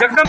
जगदम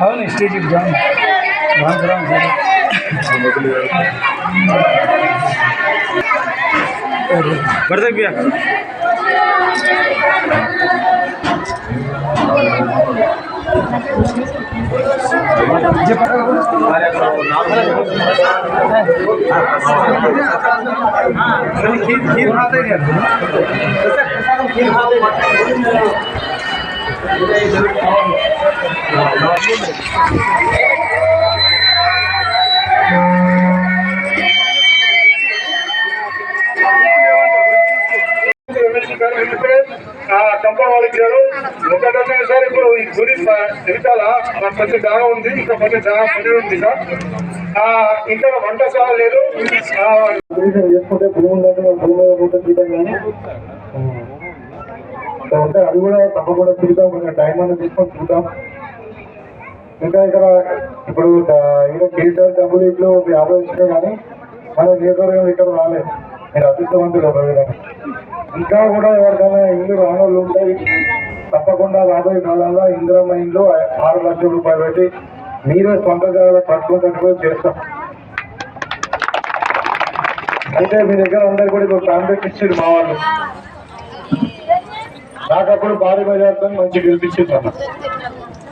అవును స్టేజ్కి జాయిన్ రామ్ రామ్ బర్దక్ బియా खीर खीर खाते చంపవాళ్ళు ఇచ్చారు ఒకటొక్క సార్ ఇప్పుడు ఈ గుడి వెనకాల కొంచెం జాగా ఉంది ఇంకా కొంచెం జాగా పని ఉంది సార్ ఆ, ఇంకా వంటశాల లేదు చేసుకుంటే భూములను భూమి మీద ఉంటే అది కూడా తప్పకుండా చూద్దాం కొంచెం టైం అనేది తీసుకొని చూద్దాం ఇంకా ఇక్కడ ఇప్పుడు ఏదో కేసీఆర్ డబ్బులు ఇట్లు యాభై కానీ మన నియోజకవర్గం ఇక్కడ రాలేదు. మీరు అదృష్టవంతులు ఎవరైనా ఇంకా కూడా ఎవరికైనా ఇల్లు రానోళ్ళు ఉంటాయి. తప్పకుండా రాబోయే కాలంలో ఇందిరమ్మ ఇల్లు ఆరు లక్షల రూపాయలు పెట్టి మీరే సొంత జాగా చేస్తాం. అయితే మీ దగ్గర అందరు కూడా ఇప్పుడు కాంట్రాక్ట్ ఇచ్చారు మా వాళ్ళు. నాకప్పుడు భారీ బజార్తో మంచి గెలిపించింది అన్న.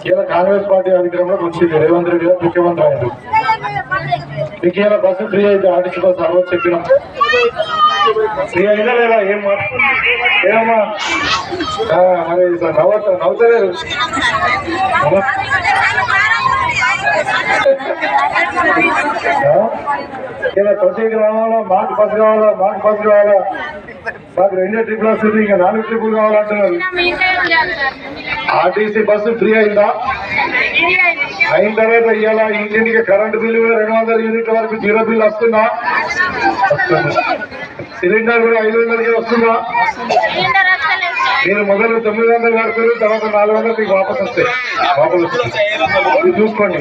ఇలా కాంగ్రెస్ పార్టీ అధికారంలోకి వచ్చింది. రేవంత్ రెడ్డి గారు ముఖ్యమంత్రి అయ్యారు. మీకు ఇలా బస్సు ఫ్రీ అయితే ఆర్టీసీ బస్సు అరవై చెప్పినాం. ఫ్రీ అయినా లేదా ఏం ఏమమ్మా? మరి నవ్వత నవ్వుతలేదు. ఇలా ప్రతి గ్రామంలో మాకు బస్సు కావాలా మాకు బస్సు కావాలా? మాకు రెండే ట్రిపుల్ వస్తుంది ఇంకా నాలుగు ట్రిపుల్ కావాలంటున్నారు. ఆర్టీసీ బస్సు ఫ్రీ అయిందా? అయిన తర్వాత ఇవాళ ఇంటింటికి కరెంటు బిల్లు కూడా రెండు వందల యూనిట్ల వరకు జీరో బిల్ వస్తుందా? వస్తుంది. సిలిండర్ కూడా ఐదు వందలకి వస్తుందా? నేను మొదలు తొమ్మిది వందలు కడతారు తర్వాత నాలుగు వందలు మీకు వాపస్ వస్తాయి. వాపస్ వస్తాయి. చూసుకోండి.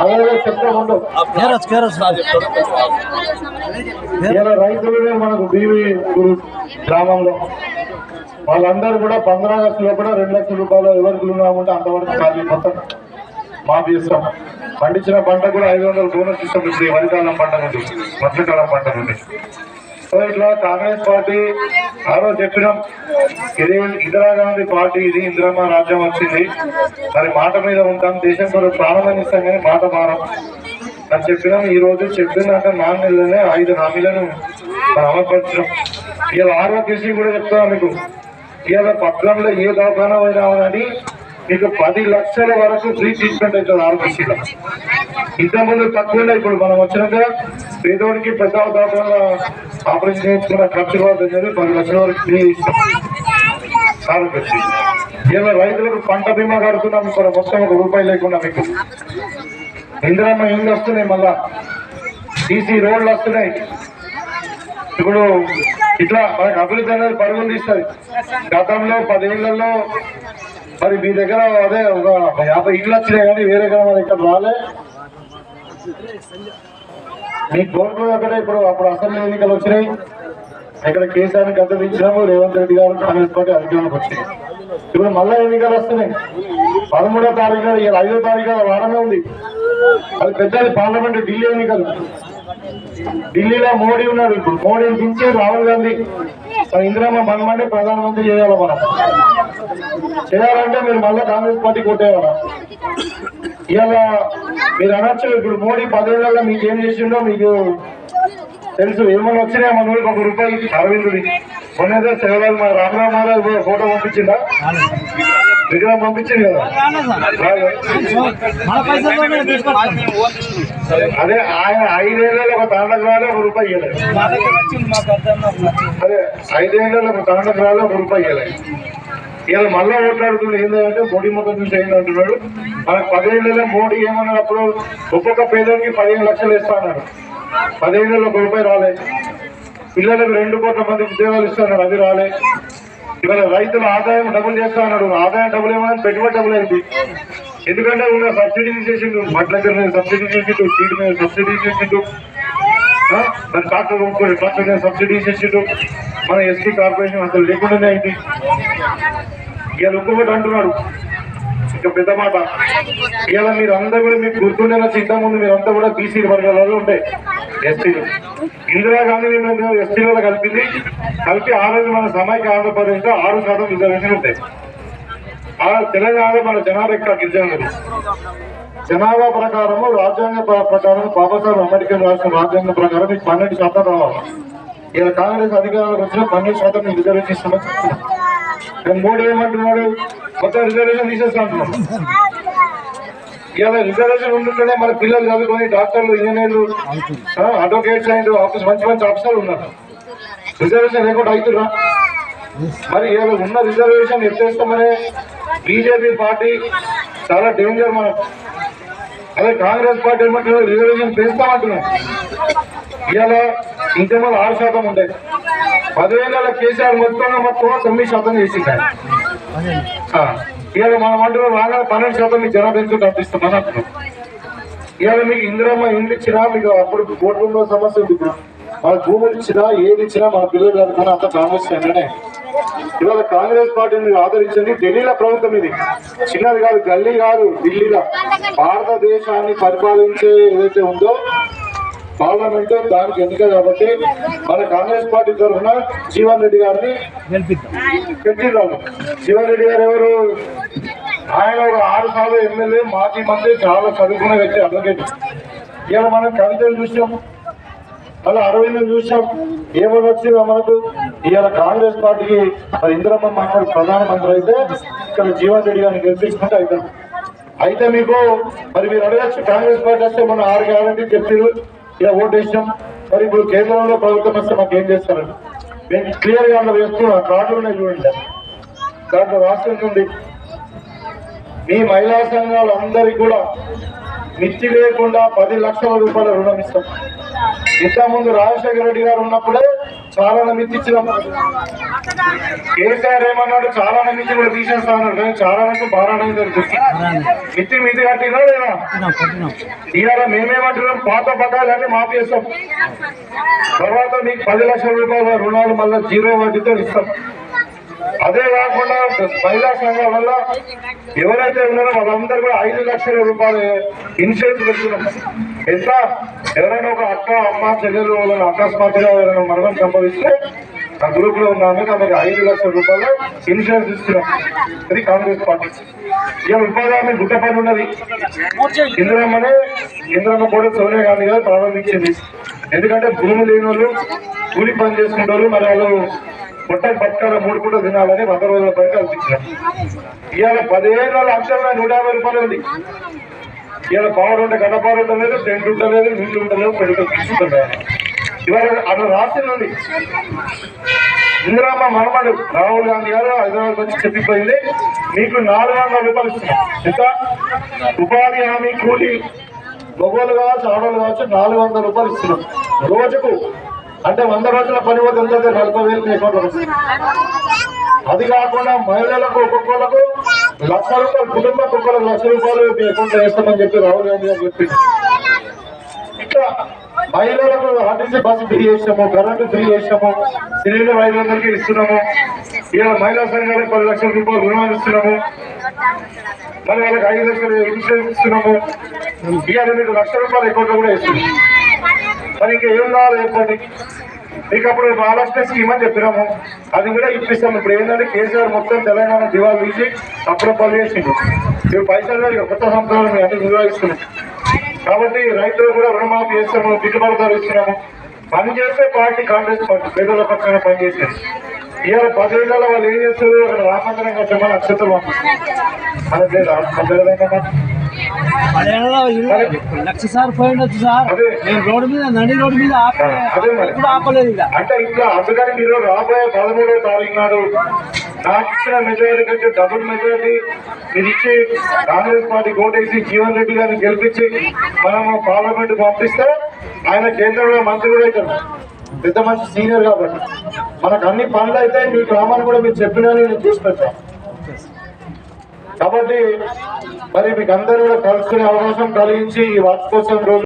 అలాగే ఇలా రైతులనే మనకు బీవీ గ్రామంలో. వాళ్ళందరూ కూడా పంద్రా లక్షలు కూడా రెండు లక్షల రూపాయలు ఎవరికి ఉన్నామంటే అంతవరకు ఖాళీ మొత్తం మాఫీ ఇస్తాం. పండించిన పంట కూడా ఐదు వందల బోనస్ ఇస్తాం. ఇప్పుడు వరికాలం పంట నుండి మధ్యకాలం పంట నుండి సో ఇట్లా కాంగ్రెస్ పార్టీ ఆ రోజు చెప్పినాం ఇది ఇందిరాగాంధీ పార్టీ ఇది ఇందిరమ్మ రాజ్యం వచ్చింది. మరి మాట మీద ఉంటాం దేశం కొరకు ప్రాణం ఇస్తాం కానీ మాట మారం. అని చెప్పినాం ఈ రోజు చెప్పినాక నాలుగు నెలలనే ఐదు హామీలను మనం అమలుపరిచినాం. ఇలా ఆరోగ్యశ్రీ కూడా చెప్తా మీకు. ఇవాళ పత్రంలో ఏ దవాఖానా అయినా కానీ మీకు పది లక్షల వరకు ఫ్రీ ట్రీట్మెంట్ అవుతుంది ఆరోగ్యశ్రీలో ఇంతకుముందు తక్కువ ఇప్పుడు మనం వచ్చినాక పేదోడికి పెద్ద దవాఖాన ఆపరేషన్ చేయించుకున్న ఖర్చు కావాలి పది లక్షల వరకు ఫ్రీ ఇస్తాం ఆరోగ్యశ్రీ ఇలా రైతులకు పంట బీమా కడుతున్నాం ఇక్కడ మొత్తం ఒక రూపాయి లేకుండా మీకు. ఇందిరమ్మ ఇల్లు వస్తున్నాయి మళ్ళా? సీసీ రోడ్లు వస్తున్నాయి. ఇప్పుడు ఇట్లా మనకు అభివృద్ధి అనేది పరుగులు తీస్తుంది. గతంలో పదేళ్ళలో మరి మీ దగ్గర అదే ఒక యాభై ఇళ్ళు వచ్చినాయి కానీ వేరే గ్రామాలు ఇక్కడ రాలే. మీ కోరుకునే అక్కడే ఇప్పుడు అప్పుడు అసెంబ్లీ ఎన్నికలు వచ్చినాయి. ఇక్కడ కేసీఆర్ని గద్దదించినాము రేవంత్ రెడ్డి గారు కాంగ్రెస్ పార్టీ అధికారంలోకి వచ్చినాయి ఇప్పుడు మళ్ళా ఎన్నికలు వస్తున్నాయి. పదమూడో తారీఖు ఐదో తారీఖు వారమే ఉంది. అది పెద్దది పార్లమెంట్ ఢిల్లీ ఎన్నికలు. ఢిల్లీలో మోడీ ఉన్నాడు. ఇప్పుడు మోడీని దించి రాహుల్ గాంధీ. మన ఇందిరామ మనమని ప్రధానమంత్రి చేయాలి మనం. చేయాలంటే మీరు మళ్ళీ కాంగ్రెస్ పార్టీ కొట్టేయాలి ఇవాళ మీరు అనొచ్చు ఇప్పుడు మోడీ పదేళ్ళలో మీకు ఏం చేసిండో మీకు తెలుసు. ఏమన్నా వచ్చినాయి మన ఊరికి ఒక రూపాయి అరవిందుడి మొన్నదే సేవలు మా రామరావు మహారాజ్ ఫోటో పంపించిందా విగ్రహం పంపించింది కదా? అదే ఆయన ఐదేళ్ళలో ఒక తాండకు రాలే ఒక రూపాయి ఇవ్వలేదు అదే ఐదేళ్ళలో ఒక తాండకు రాలే ఒక రూపాయి ఇవ్వలేదు ఇలా మళ్ళా ఓట్లాడుతుంది ఏంటంటే మోడీ ముఖం చూసి అయింది అంటున్నాడు మనకు పదిహేళ్ళలో మోడీ ఏమన్నప్పుడు ఒక్కొక్క పేదోడికి పదిహేను లక్షలు ఇస్తా పదిహేళ్ళలో ఒక రూపాయి రాలే. పిల్లలకు రెండు కోట్ల మంది ఉద్యోగాలు ఇస్తాడు అది రాలే. ఇవాళ రైతుల ఆదాయం డబుల్ చేస్తా అన్నాడు. ఆదాయం డబుల్ ఏమైనా పెట్టుబడి డబుల్ అయింది. ఎందుకంటే ఉన్న సబ్సిడీ చేసిండు మట్ల మీద సబ్సిడీ చేసిండు సీడ్ మీద సబ్సిడీ చేసిండు. ఆ? మరి ట్రాక్టర్ కొనుక్కోండి ట్రాక్టర్ మీద సబ్సిడీ చేసిండు. మన ఎస్టీ కార్పొరేషన్ అసలు లేకుండానే అయింది. ఇవాళ ఇంకొకటి అంటున్నాడు. ఇక పెద్ద మాట. ఇవాళ మీరు అందరూ కూడా మీకు గుర్తుండేలా ఇంత ముందు మీరంతా కూడా బీసీ వర్గాలలో ఉంటాయి ఎస్టీలు. ఇందిరా గాంధీ మేము ఎస్టీలలో కలిపింది. కలిపి ఆ రోజు మన సమైక్య ఆంధ్రప్రదేశ్లో ఆరు శాతం రిజర్వేషన్ ఉంటాయి ఆ తెలంగాణ మన జనాభా ఎక్కువ గిరిజనులు. జనాభా ప్రకారము రాజ్యాంగ ప్రకారం బాబాసాహెబ్ అంబేద్కర్ రాసిన రాజ్యాంగం ప్రకారం మీకు పన్నెండు శాతం రావాలి. ఇలా కాంగ్రెస్ అధికారంలోకి వచ్చిన పన్నెండు శాతం మీకు రిజర్వేషన్ ఇస్తామని మూడు కానీ మోడీ ఏమంటున్నాడు? మొత్తం రిజర్వేషన్ తీసేస్తా ఇలా రిజర్వేషన్ ఉంటుంటేనే మన పిల్లలు చదువుకొని డాక్టర్లు ఇంజనీర్లు అడ్వకేట్స్ అండ్ ఆఫీస్ మంచి మంచి ఆఫీసర్లు ఉన్నారు. రిజర్వేషన్ లేకుండా అవుతున్నా మరి ఇవాళ ఉన్న రిజర్వేషన్ ఎత్తేస్తామనే బీజేపీ పార్టీ చాలా డేంజర్ మనం. అదే కాంగ్రెస్ పార్టీ ఏమంటున్నారు రిజర్వేషన్ పెంచుతామంటున్నాం ఇవాళ ఇంతమంది ఆరు శాతం ఉంటాయి పదివేల కేసీఆర్ మొత్తం మొత్తం తొమ్మిది శాతం చేసింది ఇవాళ మనం అంటున్నాం రాగానే పన్నెండు శాతం మీకు జనాభా ఎందుకు తప్పిస్తామని అంటున్నాం ఇవాళ మీకు ఇందిరమ్మ ఇండ్లు ఇచ్చినా మీకు అప్పుడు కోట్ల సమస్య ఉంది ఇప్పుడు. మన భూములు ఇచ్చినా ఏది ఇచ్చినా మన పిల్లలు చదువుకున్నా అంత కాంగ్రెస్ వెంటనే ఇవాళ కాంగ్రెస్ పార్టీని ఆదరించింది ఢిల్లీలో ప్రభుత్వం ఇది. చిన్నది కాదు గల్లీ కాదు ఢిల్లీలో. భారతదేశాన్ని పరిపాలించే ఏదైతే ఉందో పార్లమెంట్ దానికి ఎన్నిక కాబట్టి మన కాంగ్రెస్ పార్టీ తరఫున జీవన్ రెడ్డి గారిని పెట్టిరాము జీవన్ రెడ్డి గారు ఎవరు? ఆయన ఒక ఆరు సార్లు ఎమ్మెల్యే మాజీ మంత్రి చాలా చదువుకున్న వ్యక్తి అడ్వకేట్. ఇవాళ మనం కవితలు చూసాం. మళ్ళీ అరవింద్ చూసాం. ఏమని వచ్చిందో మనకు? ఇవాళ కాంగ్రెస్ పార్టీకి మరి ఇందిరమ్మ మాట్లాడు ప్రధానమంత్రి అయితే ఇక్కడ జీవన్ రెడ్డి గారిని గెలిపించుకుంటే అయితే అయితే మీకు మరి మీరు అడగచ్చు కాంగ్రెస్ పార్టీ వస్తే మనం ఆరు గ్యారంటీ చెప్పారు ఇలా ఓటు వేసినాం. మరి ఇప్పుడు కేంద్రంలో ప్రభుత్వం వస్తే మాకు ఏం చేస్తారండి మేము క్లియర్గా అందులో వేస్తున్నాం. కార్డులు ఉన్నాయి చూడండి. దాంట్లో రాష్ట్రం ఉంది మీ మహిళా సంఘాలు అందరికీ కూడా మిత్తి లేకుండా పది లక్షల రూపాయల రుణం ఇస్తాం. ఇంతకుముందు రాజశేఖర రెడ్డి గారు ఉన్నప్పుడే చాలా మిత్తి ఇచ్చినాం కేసీఆర్ ఏమన్నాడు? చాలా మిత్తి కూడా తీసేస్తా అన్నాడు. కానీ చాలా బారాణం జరుగుతుంది మిత్తి మిత్తి కట్టినా లేదా ఇవాళ మేమేమంటున్నాం పాత బకాయిలన్నీ మాఫీ చేస్తాం తర్వాత మీకు పది లక్షల రూపాయల రుణాలు మళ్ళీ జీరో వడ్డీతో ఇస్తాం. అదే కాకుండా మహిళా సంఘాల వల్ల ఎవరైతే ఉన్నారో వాళ్ళందరూ కూడా ఐదు లక్షల రూపాయలు ఇన్సూరెన్స్ పెడుతున్నాం ఎంత? ఎవరైనా ఒక అక్క అమ్మ చెల్లెలు వాళ్ళని అకస్మాత్తుగా ఎవరైనా మరణం సంభవిస్తే ఆ గ్రూప్లో ఉన్నాము ఆమెకు ఐదు లక్షల రూపాయలు ఇన్సూరెన్స్ ఇస్తున్నాం అది కాంగ్రెస్ పార్టీ. ఇక ఉపాధి హామీ గుట్ట పని ఉన్నది. ఇంద్రమ్మనే ఇంద్రమ్మ కూడా సోనియా గాంధీ గారు ప్రారంభించింది. ఎందుకంటే భూమి లేని వాళ్ళు కూలి పని చేసుకుంటారు వాళ్ళు మరి వాళ్ళు పొట్టలు పట్టుకాల మూడు కూడా తినాలని వంద రోజుల పైన కల్పించారు. ఇవాళ పదిహేను లక్షల నూట యాభై రూపాయలు ఉంది. ఇలా పవర్ ఉంటే గడ్డ ఉండలేదు టెంట్ ఉండలేదు నీళ్ళు ఉండలేదు పెడితే తీసుకుంటారు ఇవాళ అక్కడ రాసింది ఇందిరామ్మ మనమడు రాహుల్ గాంధీ గారు హైదరాబాద్ వచ్చి చెప్పిపోయింది మీకు నాలుగు వందల రూపాయలు ఇస్తున్నాం. ఎంత? ఉపాధి హామీ కూలి మొగోలు కావచ్చు ఆడవాళ్ళు కావచ్చు నాలుగు వందల రూపాయలు ఇస్తున్నాం. రోజుకు అంటే వంద రోజుల పని వద్ద నలభై వేలు మీ వస్తుంది. అది కాకుండా మహిళలకు ఒక్కొక్కలకు లక్ష రూపాయలు కుటుంబ ఒక్కొక్కరికి లక్ష రూపాయలు మీ వేస్తామని చెప్పి రాహుల్ గాంధీ గారు చెప్పింది ఇంకా మహిళలకు ఆర్టీసీ బస్సు ఫ్రీ చేసినాము కరెంటు ఫ్రీ చేసినాము సిలిండర్ ఐదు వందలకి ఇస్తున్నాము. ఇలా మహిళా సంఘాలకు పది లక్షల రూపాయలు రుణాలు ఇస్తున్నాము. మరి వాళ్ళకి ఐదు లక్షలు ఇన్సూరెన్స్ ఇస్తున్నాము. ఇక మీకు లక్ష రూపాయలు అకౌంట్లో కూడా ఇస్తున్నాము మరి ఇంకా ఏం కావాలి చెప్పండి? మీకు అప్పుడు మహారాష్ట్ర స్కీమ్ అని చెప్పినాము. అది కూడా ఇప్పిస్తాము. ఇప్పుడు ఏంటంటే కేసీఆర్ మొత్తం తెలంగాణ దివాలు తీసి అప్పుడు పని చేసిండు ఇప్పుడు పైసలు ఇక కొత్త సంవత్సరాలు మేము అన్ని నిర్వహిస్తున్నాం కాబట్టి రైతులు కూడా రుణమాఫీ చేస్తాము గిట్టుబాటు ధర ఇస్తున్నాము. పని చేస్తే పార్టీ కాంగ్రెస్ పార్టీ పేదల పక్కన పనిచేసేది ఇవాళ పదేళ్ళ వాళ్ళు ఏం చేస్తారు అక్కడ రామంతరం అక్షతలు మనకి లేదు ఆత్మహత్య లక్ష సార్ పోయిండొచ్చు సార్. నేను రోడ్డు మీద నడి రోడ్డు మీద ఆపే. అదే మరి. ఇప్పుడు ఆపలేదు ఇక. అంటే ఇంకా అందుకని మీరు రాబోయే పదమూడవ తారీఖు నాడు నాకు ఇచ్చిన మెజారిటీ కంటే డబుల్ మెజారిటీ మీరు ఇచ్చి కాంగ్రెస్ పార్టీ ఓటేసి జీవన్ రెడ్డి గారిని గెలిపించి మనము పార్లమెంట్ పంపిస్తే ఆయన కేంద్రంలో మంత్రి కూడా అవుతారు పెద్ద మంచి సీనియర్ కాబట్టి. మనకు అన్ని పనులు అయితే మీ గ్రామాన్ని కూడా మీరు చెప్పినా నేను చూసి పెట్టాను కాబట్టి మరి మీకు అందరూ కూడా కలుసుకునే అవకాశం కలిగించి ఈ వార్షికోత్సవం రోజు